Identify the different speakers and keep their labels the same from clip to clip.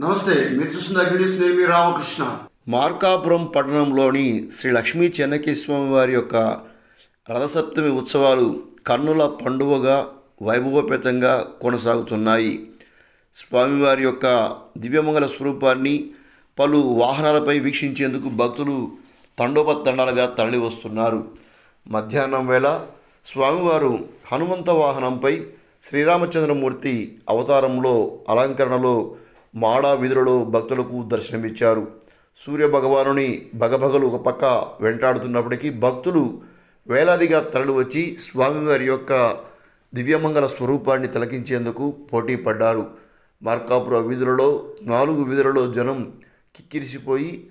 Speaker 1: నమస్తే మీరు చూస్తున్న అగ్నిస్ రామకృష్ణ.
Speaker 2: మార్కాపురం పట్టణంలోని శ్రీ లక్ష్మీ చెన్నకేశ్వమి వారి యొక్క రథసప్తమి ఉత్సవాలు కన్నుల పండుగగా వైభవపేతంగా కొనసాగుతున్నాయి. స్వామివారి యొక్క దివ్యమంగళ స్వరూపాన్ని పలు వాహనాలపై వీక్షించేందుకు భక్తులు తండోపతండాలుగా తరలి వస్తున్నారు మధ్యాహ్నం వేళ స్వామివారు హనుమంత వాహనంపై శ్రీరామచంద్రమూర్తి అవతారంలో అలంకరణలో మాడా వీధులలో భక్తులకు దర్శనమిచ్చారు. సూర్య భగవానుని భగభగలు ఒక పక్క వెంటాడుతున్నప్పటికీ భక్తులు వేలాదిగా తరలి వచ్చి స్వామివారి యొక్క దివ్యమంగళ స్వరూపాన్ని తిలకించేందుకు పోటీ పడ్డారు. మార్కాపుర వీధులలో నాలుగు వీధులలో జనం కిక్కిరిసిపోయి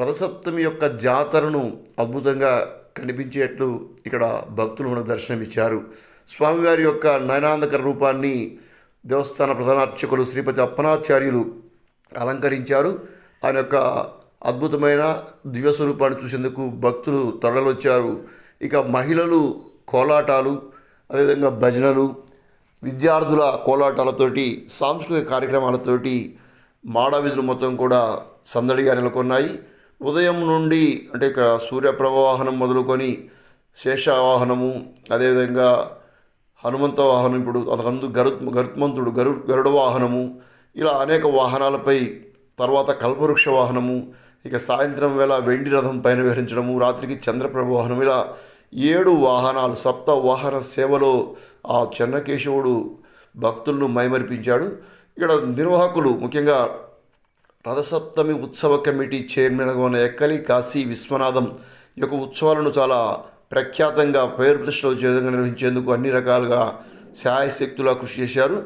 Speaker 2: రథసప్తమి యొక్క జాతరను అద్భుతంగా కనిపించేట్లు ఇక్కడ భక్తులు మనకు దర్శనమిచ్చారు. స్వామివారి యొక్క నయనాందకర రూపాన్ని దేవస్థాన ప్రధానార్చకులు శ్రీపతి అప్పనాచార్యులు అలంకరించారు. ఆయన యొక్క అద్భుతమైన దివ్యస్వరూపాన్ని చూసేందుకు భక్తులు తరలొచ్చారు ఇక మహిళలు కోలాటాలు అదేవిధంగా భజనలు విద్యార్థుల కోలాటాలతోటి సాంస్కృతిక కార్యక్రమాలతోటి మాడవీధులు మొత్తం కూడా సందడిగా నెలకొన్నాయి. ఉదయం నుండి అంటే ఇక సూర్యప్రవాహనం మొదలుకొని శేషవాహనము అదేవిధంగా హనుమంత వాహనం ఇప్పుడు అంతకందు గరు గరుత్మంతుడు గరు గరుడ వాహనము ఇలా అనేక వాహనాలపై తర్వాత కల్పవృక్ష వాహనము ఇక సాయంత్రం వేళ వెండి రథం పైన విహరించడము రాత్రికి చంద్రప్రభ వాహనం ఇలా ఏడు వాహనాలు సప్త వాహన సేవలో ఆ చెన్నకేశవుడు భక్తులను మైమరిపించాడు. ఇక్కడ నిర్వాహకులు ముఖ్యంగా రథసప్తమి ఉత్సవ కమిటీ చైర్మన్గా ఉన్న ఎక్కలి కాశీ విశ్వనాథం ఈ యొక్క ఉత్సవాలను చాలా ప్రఖ్యాతంగా పేరు ప్రతిష్టలు విధంగా నిర్వహించేందుకు అన్ని రకాలుగా శాయశక్తులా కృషి చేశారు.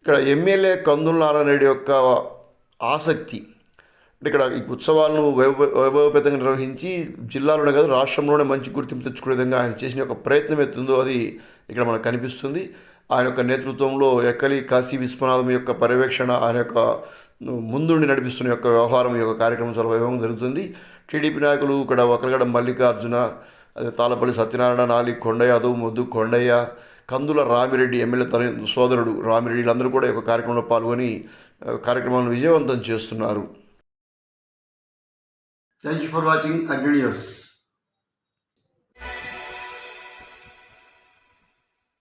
Speaker 2: ఇక్కడ ఎమ్మెల్యే కందుల నారాయణ యొక్క ఆసక్తి ఇక్కడ ఈ ఉత్సవాలను వైభవ వైభవపేతంగా నిర్వహించి జిల్లాలోనే కాదు రాష్ట్రంలోనే మంచి గుర్తింపు తెచ్చుకునే విధంగా ఆయన చేసిన యొక్క ప్రయత్నం ఎత్తుందో అది ఇక్కడ మనకు కనిపిస్తుంది. ఆయన యొక్క నేతృత్వంలో ఎక్కలి కాశీ విశ్వనాథం యొక్క పర్యవేక్షణ ఆయన యొక్క ముందుండి నడిపిస్తున్న యొక్క వ్యవహారం యొక్క కార్యక్రమం చాలా వైభవం జరుగుతుంది. టీడీపీ నాయకులు ఇక్కడ ఒకరిగడ మల్లికార్జున అదే తాళపల్లి సత్యనారాయణ నాలి కొండయ్య అదువు ముద్దు కొండయ్య కందుల రామిరెడ్డి ఎమ్మెల్యే తన సోదరుడు రామిరెడ్డి వీళ్ళందరూ కూడా ఈ యొక్క కార్యక్రమంలో పాల్గొని కార్యక్రమాలను విజయవంతం చేస్తున్నారు.
Speaker 1: Thank you for watching Agni news